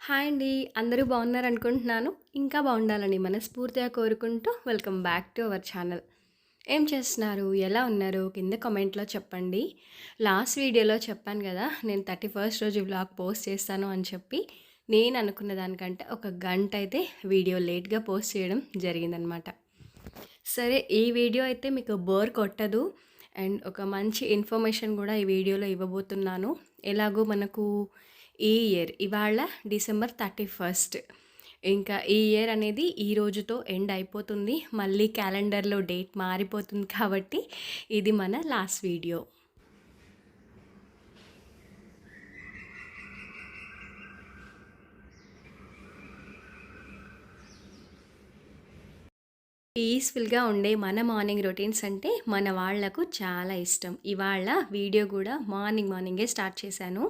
Hi అండి. అందరూ బాగున్నారు అనుకుంటున్నాను. ఇంకా బాగుండాలని మనస్ఫూర్తిగా కోరుకుంటూ welcome back to our channel. ఏం చేస్తున్నారు? ఎలా ఉన్నారు? కింద కమెంట్లో చెప్పండి. లాస్ట్ వీడియోలో చెప్పాను కదా నేను థర్టీ ఫస్ట్ రోజు బ్లాగ్ పోస్ట్ చేస్తాను అని చెప్పి నేను అనుకున్న దానికంటే ఒక గంట అయితే వీడియో లేట్గా పోస్ట్ చేయడం జరిగిందనమాట. సరే ఈ వీడియో అయితే మీకు బోర్ కొట్టదు. అండ్ ఒక మంచి ఇన్ఫర్మేషన్ కూడా ఈ వీడియోలో ఇవ్వబోతున్నాను. ఎలాగో మనకు ఈ ఇయర్ ఇవాళ డిసెంబర్ థర్టీ ఫస్ట్ ఇంకా ఈ ఇయర్ అనేది ఈ రోజుతో ఎండ్ అయిపోతుంది. మళ్ళీ క్యాలెండర్లో డేట్ మారిపోతుంది కాబట్టి ఇది మన లాస్ట్ వీడియో పీస్ఫుల్గా ఉండే మన మార్నింగ్ రొటీన్స్ అంటే మన వాళ్ళకు చాలా ఇష్టం. ఇవాళ వీడియో కూడా మార్నింగ్ మార్నింగే స్టార్ట్ చేశాను.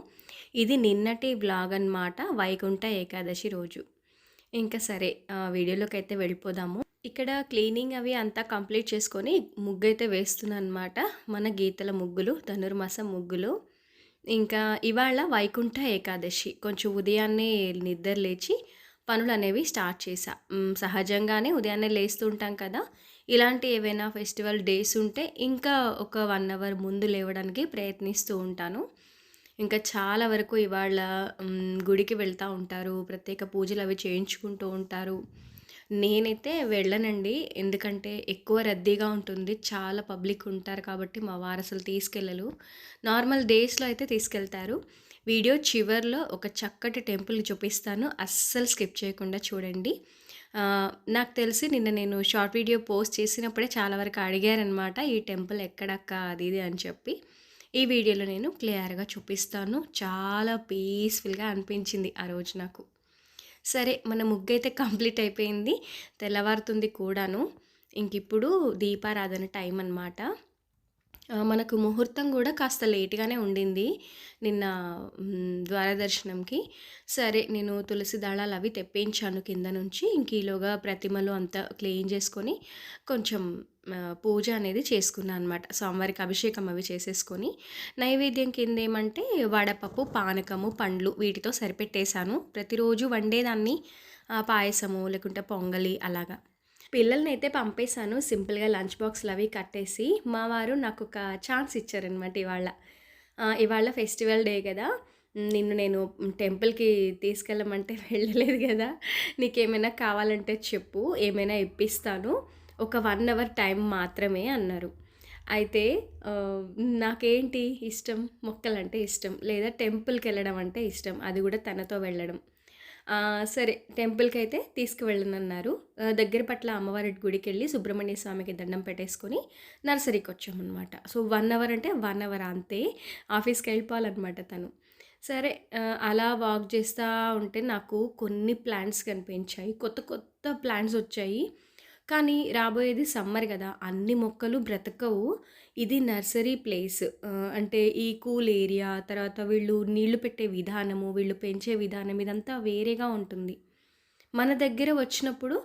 ఇది నిన్నటి బ్లాగ్ అనమాట వైకుంఠ ఏకాదశి రోజు. ఇంకా సరే వీడియోలోకి అయితే వెళ్ళిపోదాము. ఇక్కడ క్లీనింగ్ అవి అంతా కంప్లీట్ చేసుకొని ముగ్గు అయితే వేస్తున్నాను అనమాట మన గీతల ముగ్గులు ధనుర్మాసం ముగ్గులు. ఇంకా ఇవాళ వైకుంఠ ఏకాదశి. కొంచెం ఉదయాన్నే నిద్ర లేచి పనులు అనేవి స్టార్ట్ చేశా. సహజంగానే ఉదయాన్నే లేస్తుంటాం కదా. ఇలాంటి ఏవైనా ఫెస్టివల్ డేస్ ఉంటే ఇంకా ఒక వన్ అవర్ ముందు లేవడానికి ప్రయత్నిస్తూ ఉంటాను. ఇంకా చాలా వరకు ఇవాళ గుడికి వెళ్తూ ఉంటారు. ప్రత్యేక పూజలు అవి చేయించుకుంటూ ఉంటారు. నేనైతే వెళ్ళనండి. ఎందుకంటే ఎక్కువ రద్దీగా ఉంటుంది. చాలా పబ్లిక్ ఉంటారు కాబట్టి మా వారు అసలు తీసుకెళ్ళరు. నార్మల్ డేస్లో అయితే తీసుకెళ్తారు. వీడియో చివర్లో ఒక చక్కటి టెంపుల్ చూపిస్తాను. అస్సలు స్కిప్ చేయకుండా చూడండి. నాకు తెలిసి నిన్న నేను షార్ట్ వీడియో పోస్ట్ చేసినప్పుడే చాలా వరకు అడిగారనమాట ఈ టెంపుల్ ఎక్కడక్క? అది ఇది అని చెప్పి. ఈ వీడియోలో నేను క్లియర్గా చూపిస్తాను. చాలా పీస్ఫుల్గా అనిపించింది ఆ రోజు నాకు. సరే మన ముగ్గు అయితే కంప్లీట్ అయిపోయింది. తెల్లవారుతుంది కూడాను. ఇంక ఇప్పుడు దీపారాధన టైం అనమాట మనకు ముహూర్తం కూడా కాస్త లేట్గానే ఉండింది నిన్న ద్వారదర్శనంకి. సరే నేను తులసి దళాలు అవి తెప్పించాను కింద నుంచి. ఇంక ఈలోగా ప్రతిమలు అంతా క్లీన్ చేసుకొని కొంచెం పూజ అనేది చేసుకున్నాను అనమాట స్వామివారికి అభిషేకం అవి చేసేసుకొని నైవేద్యం కింద ఏమంటే వడపప్పు పానకము పండ్లు వీటితో సరిపెట్టేశాను. ప్రతిరోజు వండేదాన్ని పాయసము లేకుంటే పొంగలి అలాగా. పిల్లల్ని అయితే పంపేశాను సింపుల్గా లంచ్ బాక్స్లు అవి కట్టేసి. మా వారు నాకు ఒక ఛాన్స్ ఇచ్చారనమాట ఇవాళ. ఇవాళ ఫెస్టివల్ డే కదా నిన్ను నేను టెంపుల్కి తీసుకెళ్ళమంటే వెళ్ళలేదు కదా నీకేమైనా కావాలంటే చెప్పు ఏమైనా ఇప్పిస్తాను. ఒక వన్ అవర్ టైం మాత్రమే అన్నారు. అయితే నాకేంటి ఇష్టం? మొక్కలంటే ఇష్టం. లేదా టెంపుల్కి వెళ్ళడం అంటే ఇష్టం. అది కూడా తనతో వెళ్ళడం. సరే టెంపుల్కి అయితే తీసుకువెళ్ళనన్నారు దగ్గర పట్ల అమ్మవారి గుడికి వెళ్ళి సుబ్రహ్మణ్య స్వామికి దండం పెట్టేసుకొని నర్సరీకి వచ్చామన్నమాట సో వన్ అవర్ అంటే వన్ అవర్ అంతే. ఆఫీస్కి వెళ్ళిపోవాలన్నమాట తను. సరే అలా వాక్ చేస్తూ ఉంటే నాకు కొన్ని ప్లాంట్స్ కనిపించాయి. కొత్త కొత్త ప్లాంట్స్ వచ్చాయి. కానీ రాబోయేది సమ్మర్ కదా అన్ని మొక్కలు బ్రతకవు. ఇది నర్సరీ ప్లేస్. అంటే ఈ కూల్ ఏరియా తర్వాత వీళ్ళు నీళ్ళు పెట్టే విధానము వీళ్ళు పెంచే విధానం ఇదంతా వేరేగా ఉంటుంది. మన దగ్గర వచ్చినప్పుడు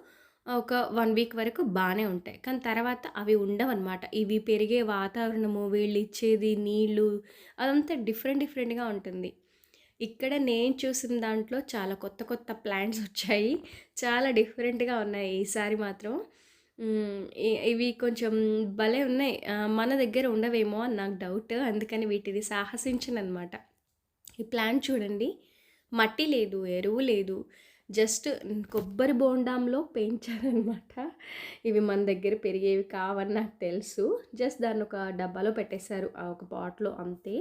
ఒక వన్ వీక్ వరకు బాగానే ఉంటాయి. కానీ తర్వాత అవి ఉండవన్నమాట. ఇవి పెరిగే వాతావరణము వీళ్ళు ఇచ్చేది నీళ్ళు అదంతా డిఫరెంట్ డిఫరెంట్గా ఉంటుంది. ఇక్కడ నేను చూసిన దాంట్లో చాలా కొత్త కొత్త ప్లాంట్స్ వచ్చాయి. చాలా డిఫరెంట్గా ఉన్నాయి. ఈసారి మాత్రం ఇవి కొంచెం భలే ఉన్నాయి. మన దగ్గర ఉండవేమో అని నాకు డౌట్ అందుకని వీటిని సాహసించనమాట ఈ ప్లాంట్ చూడండి. మట్టి లేదు ఎరువు లేదు. జస్ట్ కొబ్బరి బోండాంలో పెంచారనమాట ఇవి మన దగ్గర పెరిగేవి కావని నాకు తెలుసు. జస్ట్ దాన్ని ఒక డబ్బాలో పెట్టేశారు. ఆ ఒక పాట్లో అంతే.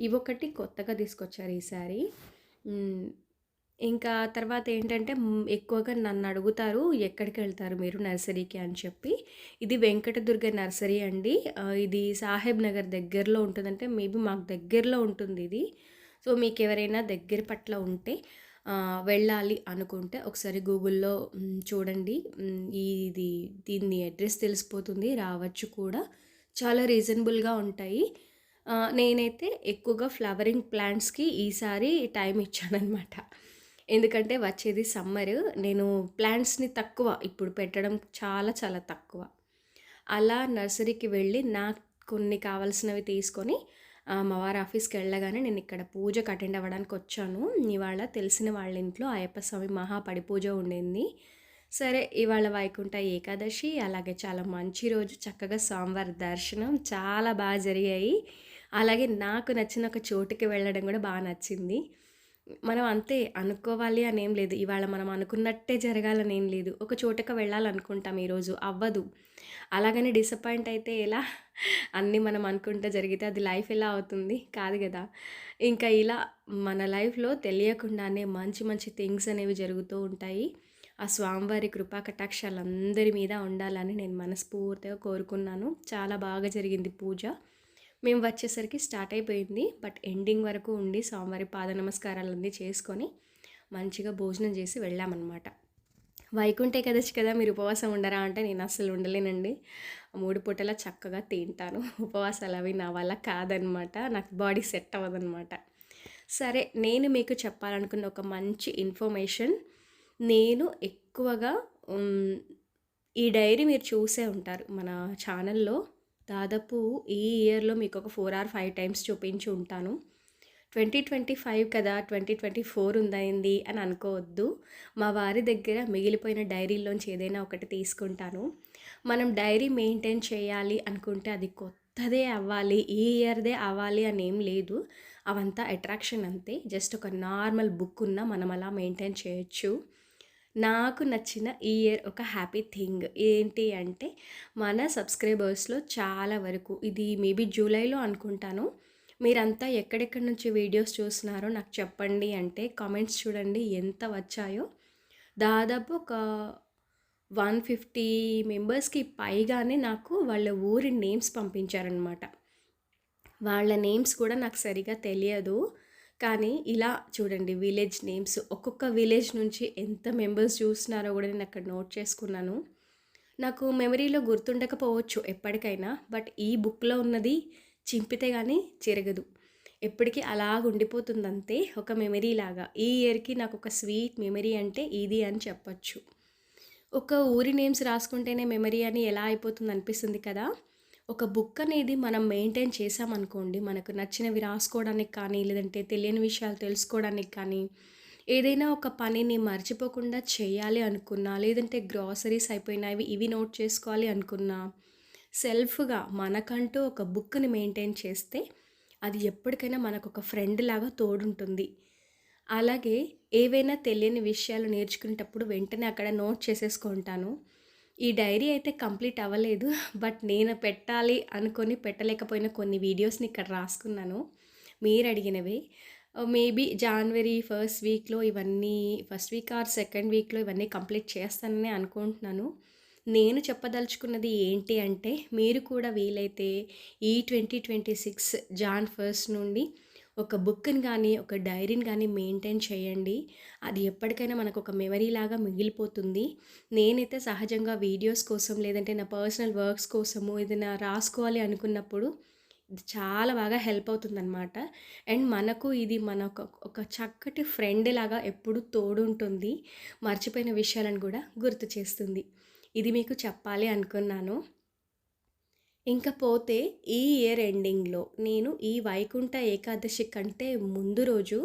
ఇవి ఒకటి కొత్తగా తీసుకొచ్చారు ఈసారి. ఇంకా తర్వాత ఏంటంటే ఎక్కువగా నన్ను అడుగుతారు ఎక్కడికి వెళ్తారు మీరు నర్సరీకి? అని చెప్పి. ఇది వెంకటదుర్గ నర్సరీ అండి. ఇది సాహెబ్ నగర్ దగ్గరలో ఉంటుందంటే మేబీ మాకు దగ్గరలో ఉంటుంది ఇది. సో మీకు ఎవరైనా దగ్గర పట్ల ఉంటే వెళ్ళాలి అనుకుంటే ఒకసారి గూగుల్లో చూడండి. ఇది దీన్ని అడ్రస్ తెలిసిపోతుంది రావచ్చు కూడా. చాలా రీజనబుల్గా ఉంటాయి. నేనైతే ఎక్కువగా ఫ్లవరింగ్ ప్లాంట్స్కి ఈసారి టైం ఇచ్చానమాట ఎందుకంటే వచ్చేది సమ్మర్ నేను ప్లాంట్స్ని తక్కువ ఇప్పుడు పెట్టడం చాలా చాలా తక్కువ. అలా నర్సరీకి వెళ్ళి నాకు కొన్ని కావాల్సినవి తీసుకొని ఆ, మా వారి ఆఫీస్కి వెళ్ళగానే నేను ఇక్కడ పూజకు అటెండ్ అవ్వడానికి వచ్చాను. ఇవాళ తెలిసిన వాళ్ళ ఇంట్లో అయ్యప్ప స్వామి మహాపడి పూజ ఉండింది. సరే ఇవాళ వైకుంఠ ఏకాదశి అలాగే చాలా మంచి రోజు చక్కగా స్వామివారి దర్శనం చాలా బాగా జరిగాయి. అలాగే నాకు నచ్చిన ఒక చోటుకి వెళ్ళడం కూడా బాగా నచ్చింది. మనం అంతే అనుకోవాలి అని ఏం లేదు. ఇవాళ మనం అనుకున్నట్టే జరగాలని ఏం లేదు. ఒక చోటకు వెళ్ళాలనుకుంటాం ఈరోజు. అవ్వదు. అలాగని డిసప్పాయింట్ అయితే ఎలా? అన్నీ మనం అనుకుంటే జరిగితే అది లైఫ్ ఎలా అవుతుంది? కాదు కదా. ఇంకా ఇలా మన లైఫ్లో తెలియకుండానే మంచి మంచి థింగ్స్ అనేవి జరుగుతూ ఉంటాయి. ఆ స్వామివారి కృపా కటాక్షాలు అందరి మీద ఉండాలని నేను మనస్ఫూర్తిగా కోరుకున్నాను. చాలా బాగా జరిగింది పూజ. మేము వచ్చేసరికి స్టార్ట్ అయిపోయింది. బట్ ఎండింగ్ వరకు ఉండి స్వామివారి పాద నమస్కారాలన్నీ చేసుకొని మంచిగా భోజనం చేసి వెళ్ళామన్నమాట. వైకుంఠ ఏకాదశి కదా మీరు ఉపవాసం ఉండరా అంటే నేను అస్సలు ఉండలేనండి. మూడు పూటలా చక్కగా తింటాను. ఉపవాసాలు అవి నా వల్ల కాదనమాట నాకు బాడీ సెట్ అవ్వదనమాట సరే నేను మీకు చెప్పాలనుకున్న ఒక మంచి ఇన్ఫర్మేషన్. నేను ఎక్కువగా ఈ డైరీ మీరు చూసే ఉంటారు మన ఛానల్లో. దాదాపు ఈ ఇయర్లో మీకు ఒక ఫోర్ ఆర్ ఫైవ్ టైమ్స్ చూపించి ఉంటాను. ట్వంటీ ట్వంటీ ఫైవ్ కదా ట్వంటీ ట్వంటీ ఫోర్ ఉందైంది అని అనుకోవద్దు. మా వారి దగ్గర మిగిలిపోయిన డైరీలోంచి ఏదైనా ఒకటి తీసుకుంటాను. మనం డైరీ మెయింటైన్ చేయాలి అనుకుంటే అది కొత్తదే అవ్వాలి ఈ ఇయర్దే అవ్వాలి అని ఏం లేదు. అవంతా అట్రాక్షన్ అంతే. జస్ట్ ఒక నార్మల్ బుక్ ఉన్న మనం అలా మెయింటైన్ చేయొచ్చు. నాకు నచ్చిన ఈ ఇయర్ ఒక హ్యాపీ థింగ్ ఏంటి అంటే మన సబ్స్క్రైబర్స్లో చాలా వరకు ఇది మేబీ జూలైలో అనుకుంటాను. మీరంతా ఎక్కడెక్కడి నుంచి వీడియోస్ చూస్తున్నారో నాకు చెప్పండి అంటే కామెంట్స్ చూడండి ఎంత వచ్చాయో. దాదాపు ఒక వన్ ఫిఫ్టీ మెంబర్స్కి పైగానే నాకు వాళ్ళ ఊరి నేమ్స్ పంపించారనమాట వాళ్ళ నేమ్స్ కూడా నాకు సరిగా తెలియదు. కానీ ఇలా చూడండి విలేజ్ నేమ్స్ ఒక్కొక్క విలేజ్ నుంచి ఎంత మెంబర్స్ చూస్తున్నారో కూడా నేను అక్కడ నోట్ చేసుకున్నాను. నాకు మెమరీలో గుర్తుండకపోవచ్చు ఎప్పటికైనా బట్ ఈ బుక్లో ఉన్నది చింపితే కానీ చెరగదు. ఎప్పటికీ అలాగ ఉండిపోతుంది అంతే ఒక మెమరీ లాగా. ఈ ఇయర్కి నాకు ఒక స్వీట్ మెమరీ అంటే ఇది అని చెప్పచ్చు. ఒక ఊరి నేమ్స్ రాసుకుంటేనే మెమరీ అని ఎలా అయిపోతుంది అనిపిస్తుంది కదా? ఒక బుక్ అనేది మనం మెయింటైన్ చేసామనుకోండి మనకు నచ్చినవి రాసుకోవడానికి కానీ లేదంటే తెలియని విషయాలు తెలుసుకోవడానికి కానీ ఏదైనా ఒక పనిని మర్చిపోకుండా చేయాలి అనుకున్నా లేదంటే గ్రాసరీస్ అయిపోయినవి ఇవి నోట్ చేసుకోవాలి అనుకున్నా సెల్ఫ్గా మనకంటూ ఒక బుక్ని మెయింటైన్ చేస్తే అది ఎప్పటికైనా మనకు ఒక ఫ్రెండ్ లాగా తోడుంటుంది. అలాగే ఏవైనా తెలియని విషయాలు నేర్చుకునేటప్పుడు వెంటనే అక్కడ నోట్ చేసేసుకుంటాను. ఈ డైరీ అయితే కంప్లీట్ అవ్వలేదు బట్ నేను పెట్టాలి అనుకొని పెట్టలేకపోయిన కొన్ని వీడియోస్ని ఇక్కడ రాసుకున్నాను. మీరు అడిగినవి. మేబీ జనవరి ఫస్ట్ వీక్లో ఇవన్నీ ఫస్ట్ వీక్ ఆర్ సెకండ్ వీక్లో ఇవన్నీ కంప్లీట్ చేస్తానని అనుకుంటున్నాను. నేను చెప్పదలుచుకున్నది ఏంటి అంటే మీరు కూడా వీలైతే ఈ twenty twenty six Jan first నుండి ఒక బుక్ని కానీ ఒక డైరీని కానీ మెయింటైన్ చేయండి. అది ఎప్పటికైనా మనకు ఒక మెమరీ లాగా మిగిలిపోతుంది. నేనైతే సహజంగా వీడియోస్ కోసం లేదంటే నా పర్సనల్ వర్క్స్ కోసము ఏదైనా రాసుకోవాలి అనుకున్నప్పుడు ఇది చాలా బాగా హెల్ప్ అవుతుందన్నమాట. అండ్ మనకు ఇది మన ఒక ఒక చక్కటి ఫ్రెండ్ లాగా ఎప్పుడు తోడుంటుంది. మర్చిపోయిన విషయాలను కూడా గుర్తు చేస్తుంది. ఇది మీకు చెప్పాలి అనుకున్నాను. ఇంకా పోతే ఈ ఇయర్ ఎండింగ్లో నేను ఈ వైకుంఠ ఏకాదశి కంటే ముందు రోజు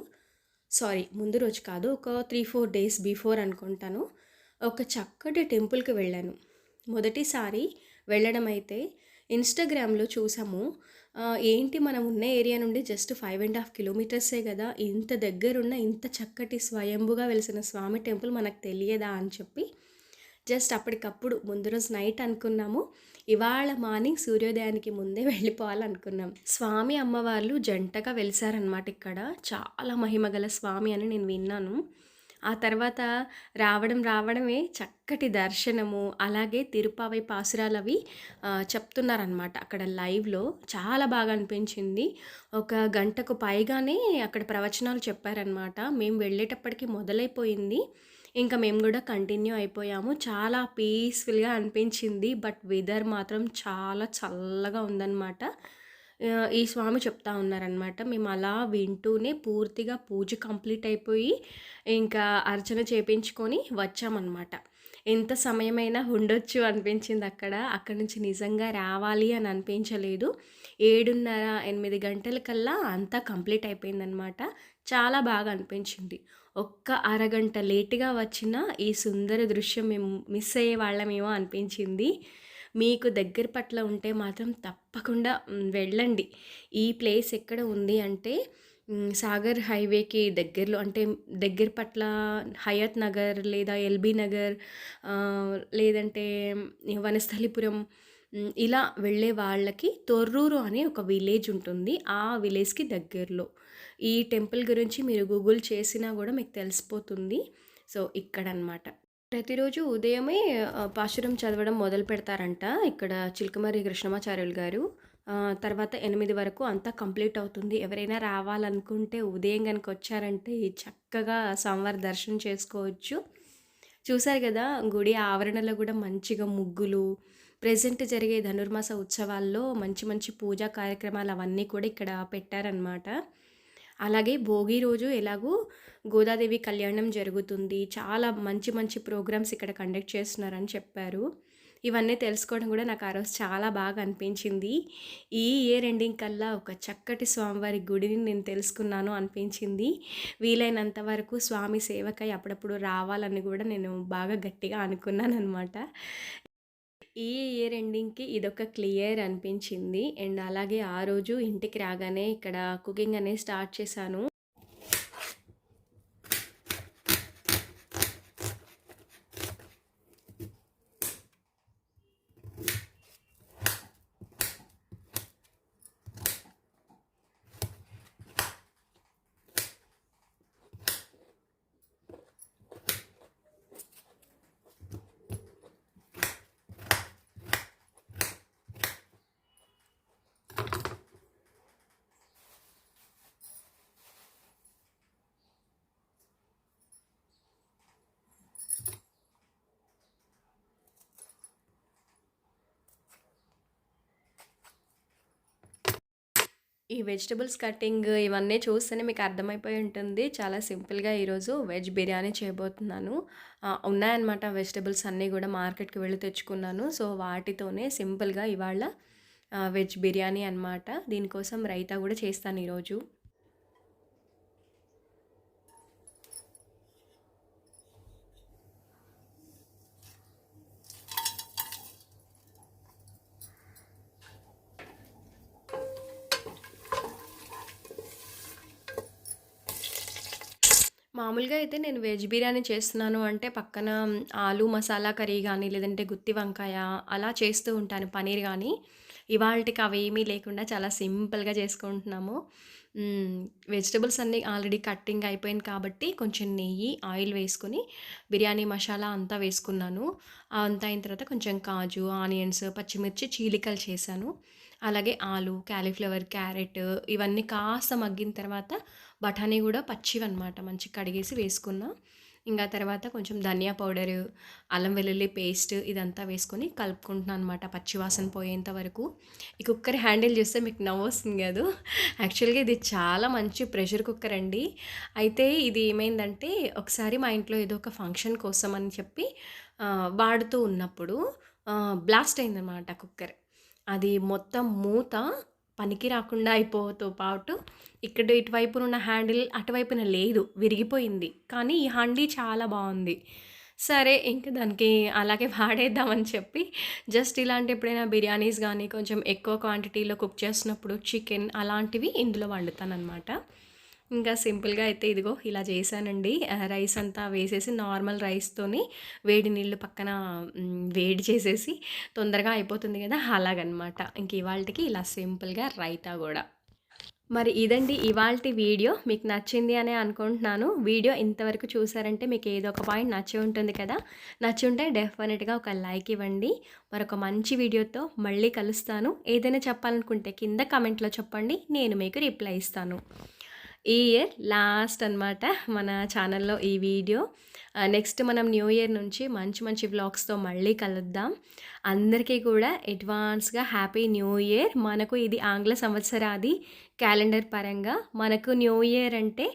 సారీ ముందు రోజు కాదు ఒక త్రీ ఫోర్ డేస్ బిఫోర్ అనుకుంటాను ఒక చక్కటి టెంపుల్కి వెళ్ళాను. మొదటిసారి వెళ్ళడం అయితే ఇన్స్టాగ్రామ్లో చూసాము. ఏంటి మనం ఉన్న ఏరియా నుండి జస్ట్ ఫైవ్ అండ్ హాఫ్ కిలోమీటర్సే కదా ఇంత దగ్గరున్న ఇంత చక్కటి స్వయంభుగా వెలిసిన స్వామి టెంపుల్ మనకు తెలియదా అని చెప్పి జస్ట్ అప్పటికప్పుడు ముందు రోజు నైట్ అనుకున్నాము. ఇవాళ మార్నింగ్ సూర్యోదయానికి ముందే వెళ్ళిపోవాలనుకున్నాం. స్వామి అమ్మవార్లు జంటగా వెలిసారనమాట ఇక్కడ. చాలా మహిమగల స్వామి అని నేను విన్నాను. ఆ తర్వాత రావడం రావడమే చక్కటి దర్శనము అలాగే తిరుపావై పాసురాలు అవి చెప్తున్నారనమాట అక్కడ లైవ్లో చాలా బాగా అనిపించింది. ఒక గంటకు పైగానే అక్కడ ప్రవచనాలు చెప్పారనమాట మేము వెళ్ళేటప్పటికి మొదలైపోయింది. ఇంకా మేము కూడా కంటిన్యూ అయిపోయాము చాలా పీస్ఫుల్గా అనిపించింది బట్ వెదర్ మాత్రం చాలా చల్లగా ఉందన్నమాట ఈ స్వామి చెప్తా ఉన్నారనమాట మేము అలా వింటూనే పూర్తిగా పూజ కంప్లీట్ అయిపోయి ఇంకా అర్చన చేపించుకొని వచ్చామన్నమాట ఎంత సమయమైనా ఉండొచ్చు అనిపించింది అక్కడ. అక్కడ నుంచి నిజంగా రావాలి అని అనిపించలేదు. 7:30, 8 గంటలకల్లా అంతా కంప్లీట్ అయిపోయిందనమాట. చాలా బాగా అనిపించింది. ఒక్క అరగంట లేటుగా వచ్చిన ఈ సుందర దృశ్యం మేము మిస్ అయ్యే వాళ్ళమేమో అనిపించింది. మీకు దగ్గర పట్ల ఉంటే మాత్రం తప్పకుండా వెళ్ళండి. ఈ ప్లేస్ ఎక్కడ ఉంది అంటే సాగర్ హైవేకి దగ్గరలో అంటే దగ్గర పట్ల హయత్ నగర్ లేదా ఎల్బీ నగర్ లేదంటే వనస్థలిపురం ఇలా వెళ్ళే వాళ్ళకి తొర్రూరు అనే ఒక విలేజ్ ఉంటుంది. ఆ విలేజ్‌కి దగ్గరలో. ఈ టెంపుల్ గురించి మీరు గూగుల్ చేసినా కూడా మీకు తెలిసిపోతుంది. సో, ఇక్కడనమాట. ప్రతిరోజు ఉదయమే పాశురం చదవడం మొదలు పెడతారంట. ఇక్కడ చిలకమర్రి కృష్ణమాచార్యులు గారు. తర్వాత ఎనిమిది వరకు అంతా కంప్లీట్ అవుతుంది. ఎవరైనా రావాలనుకుంటే ఉదయం కనుక వచ్చారంటే చక్కగా స్వామివారి దర్శనం చేసుకోవచ్చు. చూశారు కదా గుడి ఆవరణలో కూడా మంచిగా ముగ్గులు, ప్రజెంట్ జరిగే ధనుర్మాస ఉత్సవాల్లో మంచి మంచి పూజా కార్యక్రమాలు అవన్నీ కూడా ఇక్కడ పెట్టారనమాట. అలాగే భోగి రోజు ఎలాగో గోదాదేవి కళ్యాణం జరుగుతుంది. చాలా మంచి మంచి ప్రోగ్రామ్స్ ఇక్కడ కండక్ట్ చేస్తున్నారని చెప్పారు. ఇవన్నీ తెలుసుకోవడం కూడా నాకు ఆ రోజు చాలా బాగా అనిపించింది. ఈ ఇయర్ ఎండింగ్ కల్లా ఒక చక్కటి స్వామివారి గుడిని నేను తెలుసుకున్నాను అనిపించింది. వీలైనంత వరకు స్వామి సేవకై అప్పుడప్పుడు రావాలని కూడా నేను బాగా గట్టిగా అనుకున్నాను అనమాట ఈ ఇయర్ ఎండింగ్‌కి ఇదొక క్లియర్ అనిపించింది. అండ్ అలాగే ఆ రోజు ఇంటికి రాగానే ఇక్కడ కుకింగ్ అనేది స్టార్ట్ చేశాను. ఈ వెజిటబుల్స్ కటింగ్ ఇవన్నీ చూస్తేనే మీకు అర్థమైపోయి ఉంటుంది. చాలా సింపుల్‌గా ఈరోజు వెజ్ బిర్యానీ చేయబోతున్నాను. ఉన్నాయన్నమాట వెజిటబుల్స్ అన్నీ కూడా మార్కెట్‌కి వెళ్ళి తెచ్చుకున్నాను. సో, వాటితోనే సింపుల్‌గా ఇవాళ వెజ్ బిర్యానీ అనమాట. దీనికోసం రైతా కూడా చేస్తాను ఈరోజు. మామూలుగా అయితే నేను వెజ్ బిర్యానీ చేస్తున్నాను అంటే పక్కన ఆలు మసాలా కర్రీ కానీ లేదంటే గుత్తి వంకాయ అలా చేస్తూ ఉంటాను. పన్నీర్ కానీ ఇవాల్టికి అవేమీ లేకుండా చాలా సింపుల్‌గా చేసుకుంటున్నాము. వెజిటబుల్స్ అన్నీ ఆల్రెడీ కట్టింగ్ అయిపోయింది కాబట్టి కొంచెం నెయ్యి, ఆయిల్ వేసుకొని బిర్యానీ మసాలా అంతా వేసుకున్నాను. అంతా అయిన తర్వాత కొంచెం కాజు, ఆనియన్స్, పచ్చిమిర్చి చీలికలు చేశాను. అలాగే ఆలు, క్యాలీఫ్లవర్ క్యారెట్ ఇవన్నీ కాస్త మగ్గిన తర్వాత బఠానీ కూడా పచ్చివన్నమాట మంచిగా కడిగేసి వేసుకున్నా. ఇంకా తర్వాత కొంచెం ధనియా పౌడర్ అల్లం వెల్లుల్లి పేస్ట్ ఇదంతా వేసుకొని కలుపుకుంటున్నాను అనమాట పచ్చివాసన పోయేంత వరకు. ఈ కుక్కర్ హ్యాండిల్ చేస్తే మీకు నవ్వొస్తుంది కాదు యాక్చువల్‌గా ఇది చాలా మంచి ప్రెషర్ కుక్కర్ అండి. అయితే ఇది ఏమైందంటే ఒకసారి మా ఇంట్లో ఏదో ఒక ఫంక్షన్ కోసం అని చెప్పి వాడుతూ ఉన్నప్పుడు బ్లాస్ట్ అయిందనమాట కుక్కర్. అది మొత్తం మూత పనికి రాకుండా అయిపోతూ పాటు ఇక్కడ ఇటువైపున ఉన్న హ్యాండిల్ అటువైపున లేదు. విరిగిపోయింది. కానీ ఈ హండీ చాలా బాగుంది సరే ఇంక దానికి అలాగే వాడేద్దామని చెప్పి జస్ట్ ఇలాంటి ఎప్పుడైనా బిర్యానీస్ కానీ కొంచెం ఎక్కువ క్వాంటిటీలో కుక్ చేసినప్పుడు చికెన్ అలాంటివి ఇందులో వండుతాననమాట. ఇంకా సింపుల్‌గా అయితే ఇదిగో ఇలా చేశానండి. రైస్ అంతా వేసేసి నార్మల్ రైస్‌తోని వేడి నీళ్ళు పక్కన వేడి చేసేసి తొందరగా అయిపోతుంది కదా అలాగనమాట. ఇంక ఇవాళకి ఇలా సింపుల్‌గా రైతా కూడా మరి ఇదండి ఇవాల్టి వీడియో. మీకు నచ్చింది అనే అనుకుంటున్నాను. వీడియో ఇంతవరకు చూసారంటే మీకు ఏదో ఒక పాయింట్ నచ్చి ఉంటుంది కదా! నచ్చి ఉంటే డెఫినెట్‌గా ఒక లైక్ ఇవ్వండి. మరొక మంచి వీడియోతో మళ్ళీ కలుస్తాను. ఏదైనా చెప్పాలనుకుంటే కింద కమెంట్లో చెప్పండి. నేను మీకు రిప్లై ఇస్తాను. ఈ ఇయర్ లాస్ట్ అనమాట మన ఛానల్‌లో ఈ వీడియో. నెక్స్ట్ uh, మనం న్యూ ఇయర్ నుంచి మంచి మంచి వ్లాగ్స్‌తో మళ్ళీ కలుద్దాం. అందరికీ కూడా అడ్వాన్స్‌గా హ్యాపీ న్యూ ఇయర్. మనకు ఇది ఆంగ్ల సంవత్సరాది క్యాలెండర్ పరంగా మనకు న్యూ ఇయర్ అంటే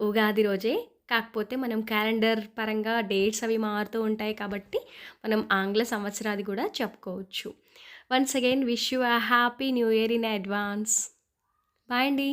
ఉగాది రోజే కాకపోతే మనం క్యాలెండర్ పరంగా డేట్స్ అవి మారుతూ ఉంటాయి కాబట్టి మనం ఆంగ్ల సంవత్సరాది కూడా చెప్పుకోవచ్చు once again wish you a happy new year in advance bye అండి